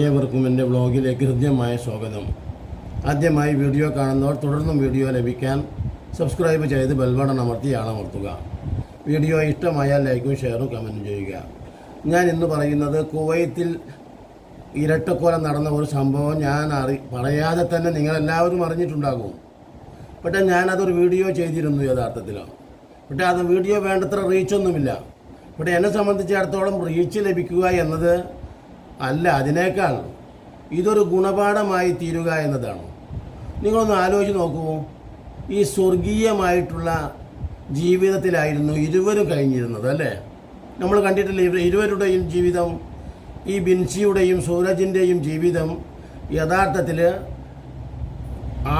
ഏവർക്കും എന്റെ വ്ളോഗിലേക്ക് ഹൃദ്യമായ സ്വാഗതം. ആദ്യമായി വീഡിയോ കാണുന്നവർ തുടർന്നും വീഡിയോ ലഭിക്കാൻ സബ്സ്ക്രൈബ് ചെയ്ത് ബെൽബട്ടൺ അമർത്തി ആളമർത്തുക. വീഡിയോ ഇഷ്ടമായാൽ ലൈക്കും ഷെയറും കമന്റും ചെയ്യുക. ഞാൻ ഇന്ന് പറയുന്നത് കുവൈത്തിൽ ഇരട്ടക്കോലം നടന്ന ഒരു സംഭവം ഞാൻ അറി പറയാതെ തന്നെ നിങ്ങളെല്ലാവരും അറിഞ്ഞിട്ടുണ്ടാകും. പക്ഷേ ഞാനതൊരു വീഡിയോ ചെയ്തിരുന്നു യഥാർത്ഥത്തിൽ. പക്ഷേ അത് വീഡിയോ വേണ്ടത്ര റീച്ചൊന്നുമില്ല ഇവിടെ എന്നെ സംബന്ധിച്ചിടത്തോളം റീച്ച് ലഭിക്കുക എന്നത് അല്ല അതിനേക്കാൾ ഇതൊരു ഗുണപാഠമായി തീരുക എന്നതാണ്. നിങ്ങളൊന്ന് ആലോചിച്ച് നോക്കൂ. ഈ സ്വർഗീയമായിട്ടുള്ള ജീവിതത്തിലായിരുന്നു ഇരുവരും കഴിഞ്ഞിരുന്നത് അല്ലേ? നമ്മൾ കണ്ടിട്ടില്ല ഇവർ ഇരുവരുടെയും ജീവിതം ഈ ബിൻസിയുടെയും സൂരജിന്റെയും ജീവിതം യഥാർത്ഥത്തിൽ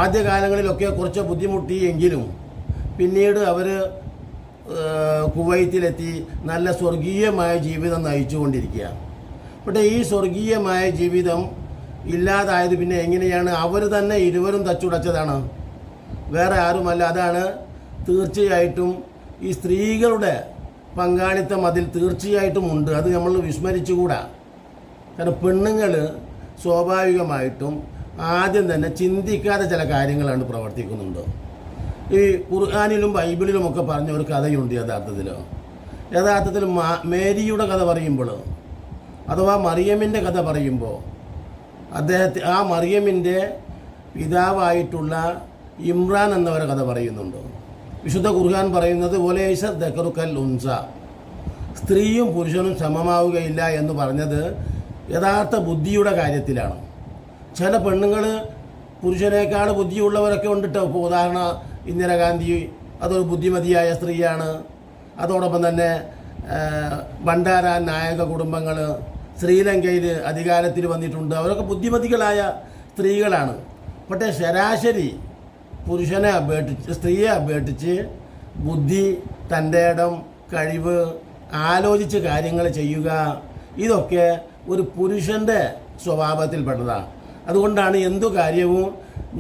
ആദ്യകാലങ്ങളിലൊക്കെ കുറച്ച് ബുദ്ധിമുട്ടിയെങ്കിലും പിന്നീട് അവർ കുവൈത്തിലെത്തി നല്ല സ്വർഗീയമായ ജീവിതം നയിച്ചുകൊണ്ടിരിക്കുക പക്ഷേ ഈ സ്വർഗീയമായ ജീവിതം ഇല്ലാതായത് പിന്നെ എങ്ങനെയാണ്? അവർ തന്നെ ഇരുവരും തച്ചുടച്ചതാണ്. വേറെ ആരുമല്ല. അതാണ് തീർച്ചയായിട്ടും ഈ സ്ത്രീകളുടെ പങ്കാളിത്തം അതിൽ തീർച്ചയായിട്ടും ഉണ്ട്. അത് നമ്മൾ വിസ്മരിച്ചുകൂടാ. കാരണം പെണ്ണുങ്ങൾ സ്വാഭാവികമായിട്ടും ആദ്യം തന്നെ ചിന്തിക്കാതെ ചില കാര്യങ്ങളാണ് പ്രവർത്തിക്കുന്നുണ്ട്. ഈ ഖുർആാനിലും ബൈബിളിലും ഒക്കെ പറഞ്ഞ ഒരു കഥയുണ്ട് യഥാർത്ഥത്തിൽ യഥാർത്ഥത്തിൽ മേരിയുടെ കഥ പറയുമ്പോൾ അഥവാ മറിയമിന്റെ കഥ പറയുമ്പോൾ അദ്ദേഹത്തെ ആ മറിയമിന്റെ പിതാവായിട്ടുള്ള ഇമ്രാൻ എന്നവരെ കഥ പറയുന്നുണ്ട്. വിശുദ്ധ ഖുർആൻ പറയുന്നത് ഒലേശ ദക്കറുക്കൽ ഉൻസ. സ്ത്രീയും പുരുഷനും സമമാവുകയില്ല എന്ന് പറഞ്ഞത് യഥാർത്ഥ ബുദ്ധിയുടെ കാര്യത്തിലാണ്. ചില പെണ്ണുങ്ങൾ പുരുഷനേക്കാൾ ബുദ്ധിയുള്ളവരൊക്കെ ഉണ്ടിട്ട്? ഇപ്പോൾ ഉദാഹരണ ഇന്ദിരാഗാന്ധി അതൊരു ബുദ്ധിമതിയായ സ്ത്രീയാണ്. അതോടൊപ്പം തന്നെ ഭണ്ഡാര നായക കുടുംബങ്ങൾ ശ്രീലങ്കയിൽ അധികാരത്തിൽ വന്നിട്ടുണ്ട്. അവരൊക്കെ ബുദ്ധിമതികളായ സ്ത്രീകളാണ്. പക്ഷേ ശരാശരി പുരുഷനെ അപേക്ഷിച്ച് സ്ത്രീയെ അപേക്ഷിച്ച് ബുദ്ധി തന്റെ ഇടം കഴിവ് ആലോചിച്ച് കാര്യങ്ങൾ ചെയ്യുക ഇതൊക്കെ ഒരു പുരുഷന്റെ സ്വഭാവത്തിൽപ്പെട്ടതാണ്. അതുകൊണ്ടാണ് എന്തു കാര്യവും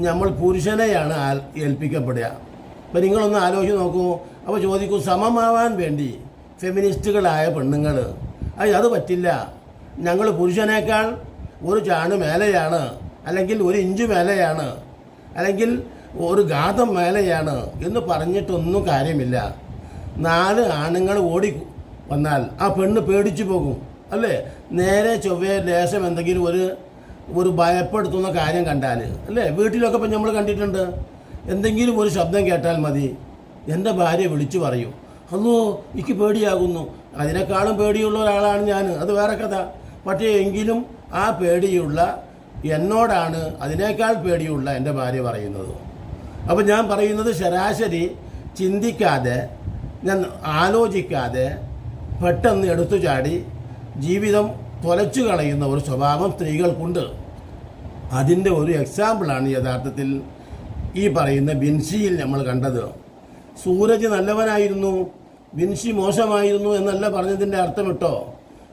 നമ്മൾ പുരുഷനെയാണ് ഏൽപ്പിക്കപ്പെടുക. അപ്പം നിങ്ങളൊന്ന് ആലോചിച്ച് നോക്കൂ. അപ്പോൾ ചോദിക്കൂ സമമാവാൻ വേണ്ടി ഫെമിനിസ്റ്റുകളായ പെണ്ണുങ്ങൾ അത് പറ്റില്ല. ഞങ്ങൾ പുരുഷനേക്കാൾ ഒരു ചാണ് മേലെയാണ് അല്ലെങ്കിൽ ഒരു ഇഞ്ച് മേലെയാണ് അല്ലെങ്കിൽ ഒരു ഗാതം മേലെയാണ് എന്ന് പറഞ്ഞിട്ടൊന്നും കാര്യമില്ല. നാല് ആണുങ്ങൾ ഓടി വന്നാൽ ആ പെണ്ണ് പേടിച്ചു പോകും അല്ലേ? നേരെ ചൊവ്വേ ലേശം എന്തെങ്കിലും ഒരു ഒരു ഭയപ്പെടുത്തുന്ന കാര്യം കണ്ടാൽ അല്ലേ? വീട്ടിലൊക്കെ ഇപ്പം നമ്മൾ കണ്ടിട്ടുണ്ട് എന്തെങ്കിലും ഒരു ശബ്ദം കേട്ടാൽ മതി. എന്റെ ഭാര്യ വിളിച്ചു പറയും അല്ലോ എനിക്ക് പേടിയാകുന്നു. അതിനേക്കാളും പേടിയുള്ള ഒരാളാണ് ഞാൻ. അത് വേറെ കഥ. പക്ഷേ എങ്കിലും ആ പേടിയുള്ള എന്നോടാണ് അതിനേക്കാൾ പേടിയുള്ള എന്റെ ഭാര്യ പറയുന്നത്. അപ്പോൾ ഞാൻ പറയുന്നത് ശരാശരി ചിന്തിക്കാതെ ഞാൻ ആലോചിക്കാതെ പെട്ടെന്ന് എടുത്തു ചാടി ജീവിതം തുലച്ചു കളയുന്ന ഒരു സ്വഭാവം സ്ത്രീകൾക്കുണ്ട്. അതിന്റെ ഒരു എക്സാമ്പിളാണ് യഥാർത്ഥത്തിൽ ഈ പറയുന്ന ബിൻസിയിൽ നമ്മൾ കണ്ടത്. സൂരജ് നല്ലവനായിരുന്നു ബിൻസി മോശമായിരുന്നു എന്നല്ല പറഞ്ഞതിന്റെ അർത്ഥം ഇട്ടോ?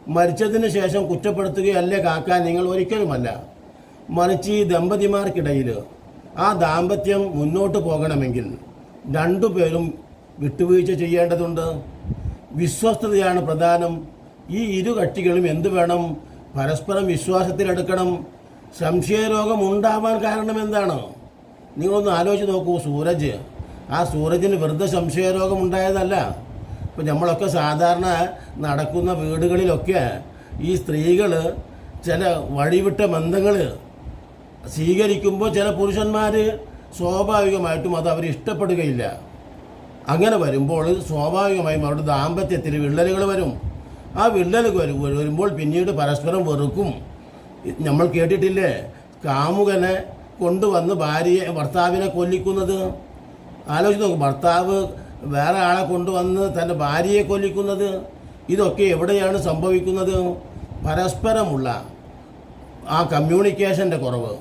മരിച്ചതിന് ശേഷം കുറ്റപ്പെടുത്തുകയല്ലേ കാക്കാൻ നിങ്ങൾ ഒരിക്കലുമല്ല. മറിച്ച് ഈ ദമ്പതിമാർക്കിടയിൽ ആ ദാമ്പത്യം മുന്നോട്ട് പോകണമെങ്കിൽ രണ്ടുപേരും വിട്ടുവീഴ്ച ചെയ്യേണ്ടതുണ്ട്. വിശ്വസ്തതയാണ് പ്രധാനം. ഈ ഇരു കക്ഷികളും എന്തു വേണം? പരസ്പരം വിശ്വാസത്തിലെടുക്കണം. സംശയരോഗം ഉണ്ടാവാൻ കാരണം എന്താണ്? നിങ്ങളൊന്ന് ആലോചിച്ച് നോക്കൂ സൂരജ്. ആ സൂരജിന് വെറുതെ സംശയരോഗം ഉണ്ടായതല്ല. ഇപ്പം നമ്മളൊക്കെ സാധാരണ നടക്കുന്ന വീടുകളിലൊക്കെ ഈ സ്ത്രീകൾ ചില വഴിവിട്ട ബന്ധങ്ങൾ സ്വീകരിക്കുമ്പോൾ ചില പുരുഷന്മാർ സ്വാഭാവികമായിട്ടും അത് അവർ ഇഷ്ടപ്പെടുകയില്ല. അങ്ങനെ വരുമ്പോൾ സ്വാഭാവികമായും അവരുടെ ദാമ്പത്യത്തിൽ വിള്ളലുകൾ വരും. ആ വിള്ളലുകൾ വരുമ്പോൾ പിന്നീട് പരസ്പരം വെറുക്കും. നമ്മൾ കേട്ടിട്ടില്ലേ? കാമുകനെ കൊണ്ടുവന്ന് ഭാര്യയെ ഭർത്താവിനെ കൊല്ലിക്കുന്നത്? ആലോചിച്ച് നോക്കും ഭർത്താവ് വേറെ ആളെ കൊണ്ടുവന്ന് തന്റെ ഭാര്യയെ കൊല്ലിക്കുന്നത്? ഇതൊക്കെ എവിടെയാണ് സംഭവിക്കുന്നത്? പരസ്പരമുള്ള ആ കമ്മ്യൂണിക്കേഷന്റെ കുറവ്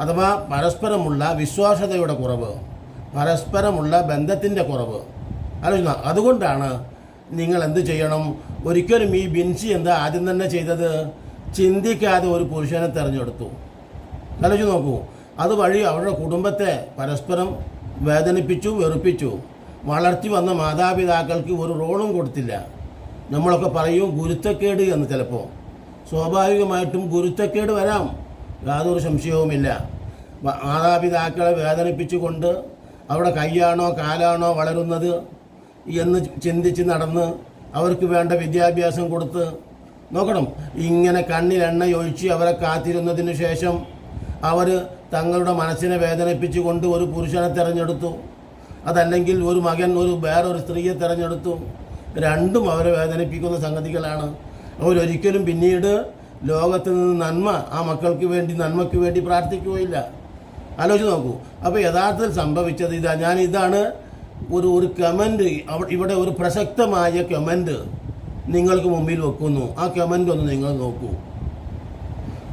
അഥവാ പരസ്പരമുള്ള വിശ്വാസതയുടെ കുറവ് പരസ്പരമുള്ള ബന്ധത്തിന്റെ കുറവ്. ആലോചന അതുകൊണ്ടാണ് നിങ്ങൾ എന്ത് ചെയ്യണം? ഒരിക്കലും ഈ ബിൻസി എന്താ ആദ്യം തന്നെ ചെയ്തത്? ചിന്തിക്കാതെ ഒരു പുരുഷനെ തിരഞ്ഞെടുത്തു. ആലോചിച്ച് നോക്കൂ അതുവഴി അവരുടെ കുടുംബത്തെ പരസ്പരം വേദനിപ്പിച്ചു വെറുപ്പിച്ചു. വളർത്തി വന്ന മാതാപിതാക്കൾക്ക് ഒരു റോളും കൊടുത്തില്ല. നമ്മളൊക്കെ പറയും ഗുരുത്തക്കേട് എന്ന് ചിലപ്പോൾ സ്വാഭാവികമായിട്ടും ഗുരുത്തക്കേട് വരാം. യാതൊരു സംശയവുമില്ല. മാതാപിതാക്കളെ വേദനിപ്പിച്ചുകൊണ്ട് അവിടെ കൈയാണോ കാലാണോ വളരുന്നത് എന്ന് ചിന്തിച്ച് നടന്ന് അവർക്ക് വേണ്ട വിദ്യാഭ്യാസം കൊടുത്ത് നോക്കണം. ഇങ്ങനെ കണ്ണിൽ എണ്ണയൊഴിച്ച് അവരെ കാത്തിരുന്നതിന് ശേഷം അവർ തങ്ങളുടെ മനസ്സിനെ വേദനിപ്പിച്ചുകൊണ്ട് ഒരു പുരുഷനെ തിരഞ്ഞെടുത്തു. അതല്ലെങ്കിൽ ഒരു മകൻ ഒരു വേറൊരു സ്ത്രീയെ തിരഞ്ഞെടുത്തു. രണ്ടും അവരെ വേദനിപ്പിക്കുന്ന സംഗതികളാണ്. അവരൊരിക്കലും പിന്നീട് ലോകത്ത് നിന്ന് നന്മ ആ മക്കൾക്ക് വേണ്ടി നന്മയ്ക്ക് വേണ്ടി പ്രാർത്ഥിക്കുകയില്ല. ആലോചിച്ച് നോക്കൂ. അപ്പോൾ യഥാർത്ഥത്തിൽ സംഭവിച്ചത് ഇതാ. ഞാൻ ഇതാണ് ഒരു ഒരു കമന്റ് ഇവിടെ ഒരു പ്രസക്തമായ കമന്റ് നിങ്ങൾക്ക് മുമ്പിൽ വെക്കുന്നു. ആ കമന്റ് ഒന്ന് നിങ്ങൾ നോക്കൂ.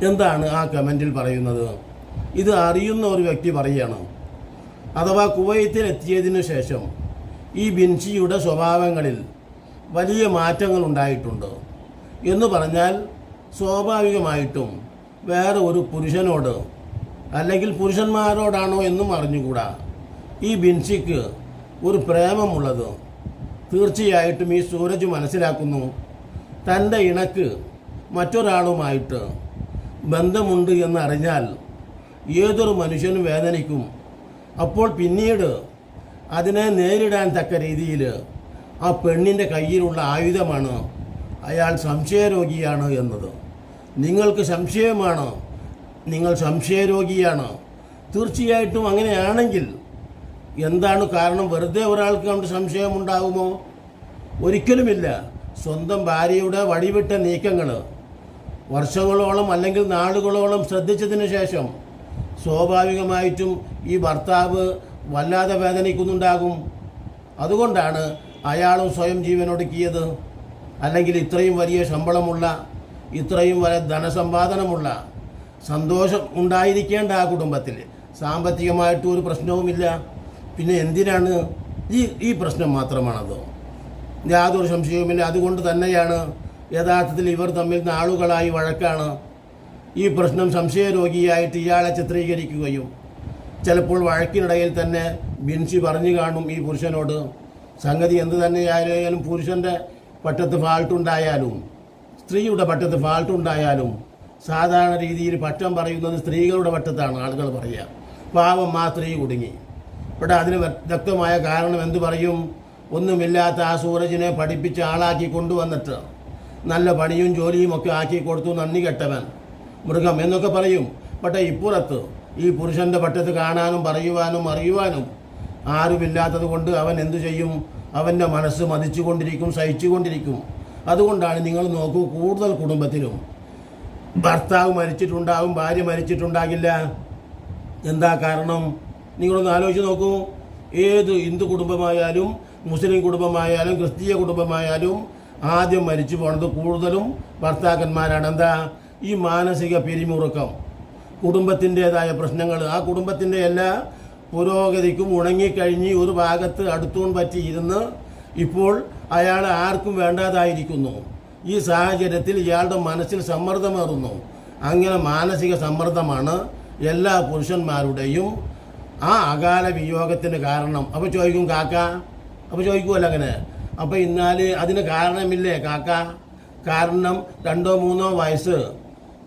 എന്താണ് ആ കമന്റിൽ പറയുന്നത്? ഇത് അറിയുന്ന ഒരു വ്യക്തി പറയുകയാണ് അഥവാ കുവൈത്തിൽ എത്തിയതിനു ശേഷം ഈ ബിൻഷിയുടെ സ്വഭാവങ്ങളിൽ വലിയ മാറ്റങ്ങൾ ഉണ്ടായിട്ടുണ്ട് എന്ന് പറഞ്ഞാൽ സ്വാഭാവികമായിട്ടും വേറെ ഒരു പുരുഷനോട് അല്ലെങ്കിൽ പുരുഷന്മാരോടാണോ എന്നും അറിഞ്ഞുകൂടാ. ഈ ബിൻഷിക്ക് ഒരു പ്രേമമുള്ളത് തീർച്ചയായിട്ടും ഈ സൂരജ് മനസ്സിലാക്കുന്നു. തന്റെ ഇണക്ക് മറ്റൊരാളുമായിട്ട് ബന്ധമുണ്ട് എന്നറിഞ്ഞാൽ ഏതൊരു മനുഷ്യനും വേദനിക്കും. അപ്പോൾ പിന്നീട് അതിനെ നേരിടാൻ തക്ക രീതിയിൽ ആ പെണ്ണിന്റെ കയ്യിലുള്ള ആയുധമാണ് അയാൾ സംശയരോഗിയാണ് എന്നത്. നിങ്ങൾക്ക് സംശയമാണ്? നിങ്ങൾ സംശയരോഗിയാണ്. തീർച്ചയായിട്ടും അങ്ങനെയാണെങ്കിൽ എന്താണ് കാരണം? വെറുതെ ഒരാൾക്ക് കൊണ്ട് സംശയമുണ്ടാകുമോ ഒരിക്കലുമില്ല. സ്വന്തം ഭാര്യയുടെ വഴിവിട്ട നീക്കങ്ങൾ വർഷങ്ങളോളം അല്ലെങ്കിൽ നാളുകളോളം ശ്രദ്ധിച്ചതിന് ശേഷം സ്വാഭാവികമായിട്ടും ഈ ഭർത്താവ് വല്ലാതെ വേദനിക്കുന്നുണ്ടാകും. അതുകൊണ്ടാണ് അയാളും സ്വയം ജീവനൊടുക്കിയത്. അല്ലെങ്കിൽ ഇത്രയും വലിയ ശമ്പളമുള്ള ഇത്രയും വലിയ ധനസമ്പാദനമുള്ള സന്തോഷം ഉണ്ടായിരിക്കേണ്ട ആ കുടുംബത്തിൽ. സാമ്പത്തികമായിട്ട് ഒരു പ്രശ്നവുമില്ല. പിന്നെ എന്തിനാണ് ഈ ഈ പ്രശ്നം മാത്രമാണത്? യാതൊരു സംശയവുമില്ല. അതുകൊണ്ട് തന്നെയാണ് യഥാർത്ഥത്തിൽ ഇവർ തമ്മിൽ നാളുകളായി വഴക്കാണ്. ഈ പ്രശ്നം സംശയരോഗിയായിട്ട് ഇയാളെ ചിത്രീകരിക്കുകയും ചിലപ്പോൾ വഴക്കിനിടയിൽ തന്നെ ബിൻസി പറഞ്ഞു കാണും ഈ പുരുഷനോട് സംഗതി എന്ത് തന്നെയായാലും പുരുഷന്റെ പട്ടത്ത് ഫാൾട്ടുണ്ടായാലും സ്ത്രീയുടെ പട്ടത്ത് ഫാൾട്ടുണ്ടായാലും സാധാരണ രീതിയിൽ പട്ടം പറയുന്നത് സ്ത്രീകളുടെ പട്ടത്താണ് ആളുകൾ പറയുക. പാവം ആ സ്ത്രീ കുടുങ്ങി. ഇവിടെ അതിന് വ്യക്തമായ കാരണം എന്ത് പറയും? ഒന്നുമില്ലാത്ത ആ സൂരജിനെ പഠിപ്പിച്ച് ആളാക്കി കൊണ്ടുവന്നിട്ട് നല്ല പണിയും ജോലിയും ഒക്കെ ആക്കി കൊടുത്തു നന്ദി കെട്ടവൻ. മൃഗം എന്നൊക്കെ പറയും. പക്ഷേ ഇപ്പുറത്ത് ഈ പുരുഷന്റെ പട്ടത്ത് കാണാനും പറയുവാനും അറിയുവാനും ആരുമില്ലാത്തത് കൊണ്ട് അവൻ എന്തു ചെയ്യും? അവന്റെ മനസ്സ് മതിച്ചുകൊണ്ടിരിക്കും സഹിച്ചുകൊണ്ടിരിക്കും അതുകൊണ്ടാണ് നിങ്ങൾ നോക്കൂ കൂടുതൽ കുടുംബത്തിലും ഭർത്താവ് മരിച്ചിട്ടുണ്ടാകും ഭാര്യ മരിച്ചിട്ടുണ്ടാകില്ല. എന്താ കാരണം? നിങ്ങളൊന്ന് ആലോചിച്ച് നോക്കൂ. ഏത് ഹിന്ദു കുടുംബമായാലും മുസ്ലിം കുടുംബമായാലും ക്രിസ്തീയ കുടുംബമായാലും ആദ്യം മരിച്ചു പോണത് കൂടുതലും ഭർത്താക്കന്മാരാണ്. എന്താ? ഈ മാനസിക പിരിമുറുക്കം കുടുംബത്തിന്റെതായ പ്രശ്നങ്ങൾ ആ കുടുംബത്തിന്റെ എല്ലാ പുരോഗതിക്കും ഉണങ്ങിക്കഴിഞ്ഞ് ഒരു ഭാഗത്ത് അടുത്തോൺ പറ്റി ഇരുന്ന് ഇപ്പോൾ അയാൾ ആർക്കും വേണ്ടാതായിരിക്കുന്നു. ഈ സാഹചര്യത്തിൽ ഇയാളുടെ മനസ്സിൽ സമ്മർദ്ദമേറുന്നു. അങ്ങനെ മാനസിക സമ്മർദ്ദമാണ് എല്ലാ പുരുഷന്മാരുടെയും ആ അകാല വിയോഗത്തിന് കാരണം. അപ്പോൾ ചോദിക്കും കാക്ക? അപ്പോൾ ചോദിക്കുമല്ലോ അങ്ങനെ. അപ്പോൾ ഇന്നാൽ അതിന് കാരണമില്ലേ കാക്ക? കാരണം രണ്ടോ മൂന്നോ വയസ്സ്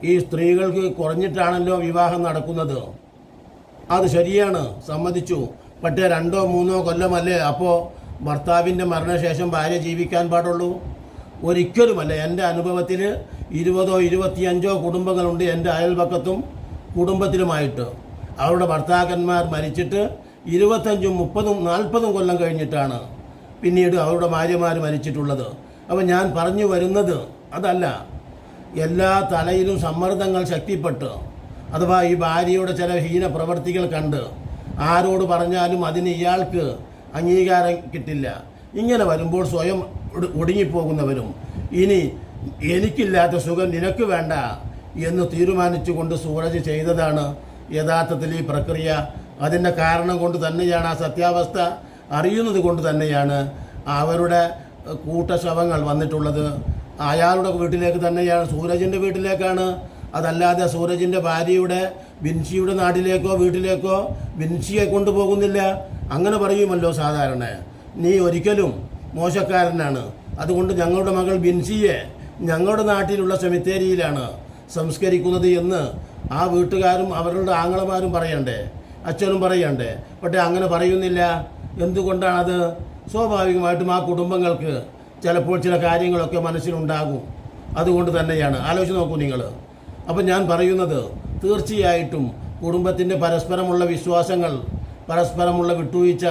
ഈ സ്ത്രീകൾക്ക് കുറഞ്ഞിട്ടാണല്ലോ വിവാഹം നടക്കുന്നത്. അത് ശരിയാണ് സമ്മതിച്ചു. പക്ഷേ രണ്ടോ മൂന്നോ കൊല്ലമല്ലേ അപ്പോൾ ഭർത്താവിന്റെ മരണശേഷം ഭാര്യ ജീവിക്കാൻ പാടുള്ളൂ? ഒരിക്കലുമല്ല. എന്റെ അനുഭവത്തിൽ ഇരുപതോ ഇരുപത്തിയഞ്ചോ കുടുംബങ്ങളുണ്ട് എന്റെ അയൽപക്കത്തും കുടുംബത്തിലുമായിട്ട്. അവരുടെ ഭർത്താക്കന്മാർ മരിച്ചിട്ട് ഇരുപത്തഞ്ചും മുപ്പതും നാൽപ്പതും കൊല്ലം കഴിഞ്ഞിട്ടാണ് പിന്നീട് അവരുടെ ഭാര്യമാർ മരിച്ചിട്ടുള്ളത്. അപ്പോൾ ഞാൻ പറഞ്ഞു വരുന്നത് അതല്ല. എല്ലാ തലയിലും സമ്മർദ്ദങ്ങൾ ശക്തിപ്പെട്ട്. അഥവാ ഈ ഭാര്യയുടെ ചില ഹീന പ്രവൃത്തികൾ കണ്ട് ആരോട് പറഞ്ഞാലും അതിന് ഇയാൾക്ക് അംഗീകാരം കിട്ടില്ല. ഇങ്ങനെ വരുമ്പോൾ സ്വയം ഒടു- ഒടുങ്ങിപ്പോകുന്നവരും ഇനി എനിക്കില്ലാത്ത സുഖം നിനക്ക് വേണ്ട എന്ന് തീരുമാനിച്ചുകൊണ്ട് സൂരജ് ചെയ്തതാണ് യഥാർത്ഥത്തിൽ ഈ പ്രക്രിയ. അതിന്റെ കാരണം കൊണ്ട് തന്നെയാണ് ആ സത്യാവസ്ഥ അറിയുന്നത് കൊണ്ട് തന്നെയാണ് അവരുടെ കൂട്ടശവങ്ങൾ വന്നിട്ടുള്ളത്. അയാളുടെ വീട്ടിലേക്ക് തന്നെയാണ് സൂരജിന്റെ വീട്ടിലേക്കാണ്. അതല്ലാതെ സൂരജിന്റെ ഭാര്യയുടെ ബിൻഷിയുടെ നാട്ടിലേക്കോ വീട്ടിലേക്കോ ബിൻഷിയെ കൊണ്ടുപോകുന്നില്ല. അങ്ങനെ പറയുമല്ലോ സാധാരണ. നീ ഒരിക്കലും മോശക്കാരനാണ്. അതുകൊണ്ട് ഞങ്ങളുടെ മകൾ ബിൻസിയെ ഞങ്ങളുടെ നാട്ടിലുള്ള സെമിത്തേരിയിലാണ് സംസ്കരിക്കുന്നത് എന്ന് ആ വീട്ടുകാരും അവരുടെ ആങ്ങളമാരും പറയണ്ടേ? അച്ഛനും പറയണ്ടേ? പക്ഷേ അങ്ങനെ പറയുന്നില്ല. എന്തുകൊണ്ടാണത്? സ്വാഭാവികമായിട്ടും ആ കുടുംബങ്ങൾക്ക് ചിലപ്പോൾ ചില കാര്യങ്ങളൊക്കെ മനസ്സിലുണ്ടാകും. അതുകൊണ്ട് തന്നെയാണ്. ആലോചിച്ച് നോക്കൂ നിങ്ങൾ അപ്പം ഞാൻ പറയുന്നത് തീർച്ചയായിട്ടും കുടുംബത്തിന്റെ പരസ്പരമുള്ള വിശ്വാസങ്ങൾ പരസ്പരമുള്ള വിട്ടുവീഴ്ച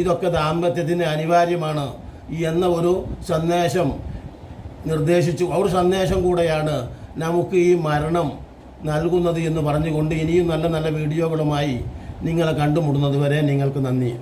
ഇതൊക്കെ ദാമ്പത്യത്തിന് അനിവാര്യമാണ് എന്ന ഒരു സന്ദേശം നിർദ്ദേശിച്ചു. ഒരു സന്ദേശം കൂടെയാണ് നമുക്ക് ഈ മരണം നൽകുന്നത് എന്ന് പറഞ്ഞുകൊണ്ട് ഇനിയും നല്ല നല്ല വീഡിയോകളുമായി നിങ്ങളെ കണ്ടുമുട്ടുന്നത് വരെ നിങ്ങൾക്ക് നന്ദി.